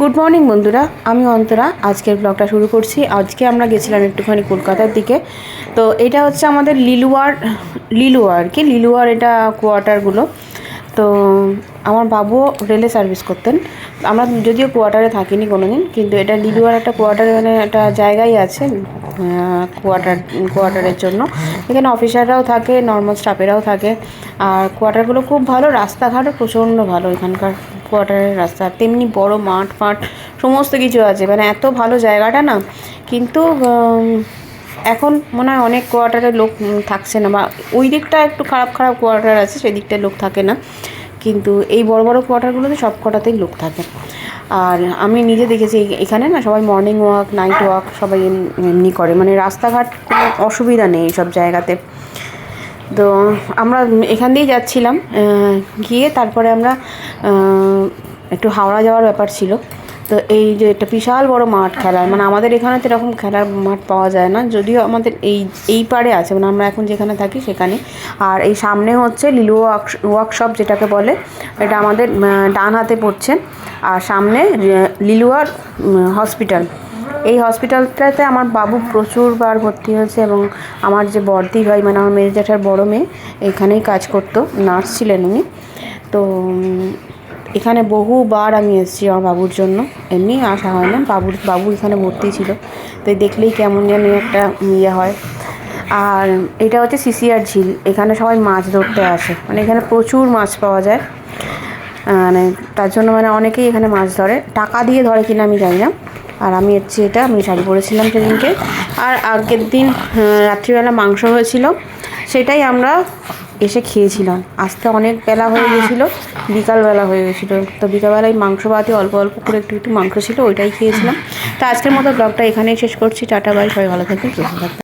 Good morning বন্ধুরা। আমি অন্তরা। আজকের ব্লগটা শুরু করছি। আজকে আমরা গেছিলাম একটুখানি কলকাতার দিকে। তো এটা হচ্ছে আমাদের লিলুয়ার লিলুয়ার কি? লিলুয়ার এটা কোয়ার্টারগুলো তো আমার বাবুও রেলে সার্ভিস করতেন। আমরা যদিও কোয়ার্টারে থাকিনি কোনো দিন কিন্তু এটা লিলুয়ার একটা কোয়ার্টার মানে একটা জায়গাই আছে। কোয়ার্টার কোয়ার্টারের জন্য। এখানে অফিসাররাও থাকে নর্মাল স্টাফেরাও থাকে। আর কোয়ার্টারগুলো খুব ভালো, রাস্তাঘাটও প্রচণ্ড ভালো এখানকার কোয়ার্টারের রাস্তা। তেমনি বড় মাঠ, ফাট, সমস্ত কিছু আছে। মানে এত ভালো জায়গাটা না, কিন্তু এখন মনে হয় অনেক কোয়ার্টারে লোক থাকছে না। বা ওই দিকটা একটু খারাপ খারাপ কোয়ার্টার আছে সেই দিকটায় লোক থাকে না। কিন্তু এই বড় বড় কোয়ার্টারগুলোতে সব কটাতেই লোক থাকে। আর আমি নিজে দেখেছি এখানে না সবাই মর্নিং ওয়াক নাইট ওয়াক সবাই এমনি করে। মানে রাস্তাঘাট কোনো অসুবিধা নেই এইসব জায়গাতে। তো আমরা এখান দিয়েই যাচ্ছিলাম গিয়ে তারপরে আমরা একটু হাওড়া যাওয়ার ব্যাপার ছিল। তো এই যে একটা বিশাল বড় মাঠ খেলার মানে আমাদের এখানে তো এরকম খেলার মাঠ পাওয়া যায় না, যদিও আমাদের এই এই পারে আছে মানে আমরা এখন যেখানে থাকি সেখানে। আর এই সামনে হচ্ছে লিলু ওয়ার্কশপ যেটাকে বলে, এটা আমাদের ডান হাতে পড়ছে। আর সামনে লিলুয়ার হসপিটাল এই হসপিটালটাতে আমার বাবু প্রচুরবার ভর্তি হয়েছে এবং আমার যে বর্দি ভাই মানে আমার মেয়ে জ্যাঠার বড় মেয়ে, এখানেই কাজ করতো, নার্স ছিলেন উনি। তো এখানে বহুবার আমি এসেছি আমার বাবুর জন্য। এমনি আসা হয় না, বাবুর, বাবু এখানে ভর্তি ছিল। তো দেখলেই কেমন যেন একটা ইয়ে হয়। আর এটা হচ্ছে সিসিআর ঝিল, এখানে সবাই মাছ ধরতে আসে। মানে এখানে প্রচুর মাছ পাওয়া যায়। মানে তার জন্য মানে অনেকেই এখানে মাছ ধরে। টাকা দিয়ে ধরে কিনা আমি জানি না। আর আমি হচ্ছে এটা, আমি শাড়ি পরেছিলাম সেদিনকে। আর আগের দিন রাত্রিবেলা মাংস হয়েছিল। সেটাই আমরা এসে খেয়েছিলাম। আসতে অনেক বেলা হয়ে গেছিল, বিকালবেলা হয়ে গেছিল। তো বিকালবেলায় মাংস বাদে অল্প অল্প করে একটু একটু মাংস ছিল, ওইটাই খেয়েছিলাম। তো আজকের মতো ব্লগটা এখানেই শেষ করছি। টাটা, বাই, সবাই ভালো থাকবেন, সুস্থ থাকবেন।